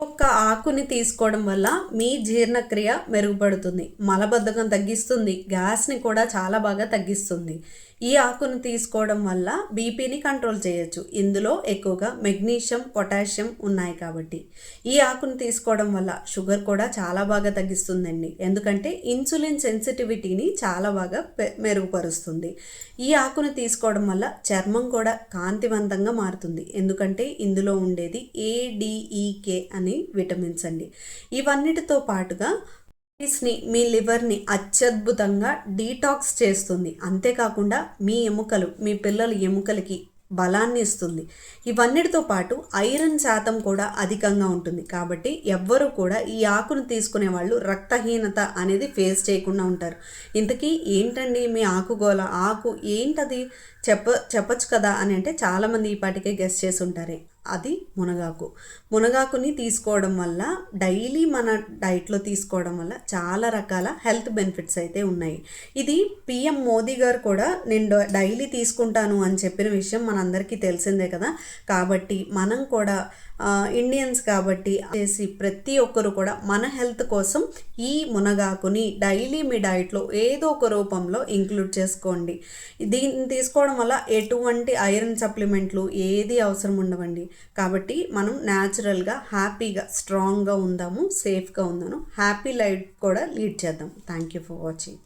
ఒక్క ఆకుని తీసుకోవడం వల్ల మీ జీర్ణక్రియ మెరుగుపడుతుంది. మలబద్ధకం తగ్గిస్తుంది. గ్యాస్ని కూడా చాలా బాగా తగ్గిస్తుంది. ఈ ఆకును తీసుకోవడం వల్ల బీపీని కంట్రోల్ చేయొచ్చు. ఇందులో ఎక్కువగా మెగ్నీషియం పొటాషియం ఉన్నాయి కాబట్టి. ఈ ఆకును తీసుకోవడం వల్ల షుగర్ కూడా చాలా బాగా తగ్గిస్తుందండి. ఎందుకంటే ఇన్సులిన్ సెన్సిటివిటీని చాలా బాగా మెరుగుపరుస్తుంది. ఈ ఆకును తీసుకోవడం వల్ల చర్మం కూడా కాంతివంతంగా మారుతుంది. ఎందుకంటే ఇందులో ఉండేది ఏడిఈకే అని విటమిన్స్ అండి. ఇవన్నిటితో పాటుగా ని మీ లివర్ని అత్యద్భుతంగా డీటాక్స్ చేస్తుంది. అంతేకాకుండా మీ ఎముకలు మీ పిల్లల ఎముకలకి బలాన్ని ఇస్తుంది. ఇవన్నిటితో పాటు ఐరన్ శాతం కూడా అధికంగా ఉంటుంది. కాబట్టి ఎవ్వరూ కూడా ఈ ఆకును తీసుకునే వాళ్ళు రక్తహీనత అనేది ఫేస్ చేయకుండా ఉంటారు. ఇంతకీ ఏంటండి మీ ఆకుగోల? ఆకు ఏంటది? చెప్ప చెప్పచ్చు కదా అని అంటే చాలామంది ఈ పాటికే గెస్ట్ చేసి ఉంటారే. అది మునగాకు. మునగాకుని తీసుకోవడం వల్ల డైలీ మన డైట్లో తీసుకోవడం వల్ల చాలా రకాల హెల్త్ బెనిఫిట్స్ అయితే ఉన్నాయి. ఇది పిఎం మోదీ గారు కూడా నేను డైలీ తీసుకుంటాను అని చెప్పిన విషయం మనందరికీ తెలిసిందే కదా. కాబట్టి మనం కూడా ఇండియన్స్ కాబట్టి చేసి ప్రతి ఒక్కరు కూడా మన హెల్త్ కోసం ఈ మునగాకుని డైలీ మీ డైట్లో ఏదో ఒక రూపంలో ఇంక్లూడ్ చేసుకోండి. దీన్ని తీసుకోవడం వల్ల ఎటువంటి ఐరన్ సప్లిమెంట్లు ఏది అవసరం ఉండవండి. కాబట్టి మనం న్యాచురల్గా హ్యాపీగా స్ట్రాంగ్గా ఉందాము సేఫ్గా ఉందాము. హ్యాపీ లైఫ్ కూడా లీడ్ చేద్దాం. Thank you for watching.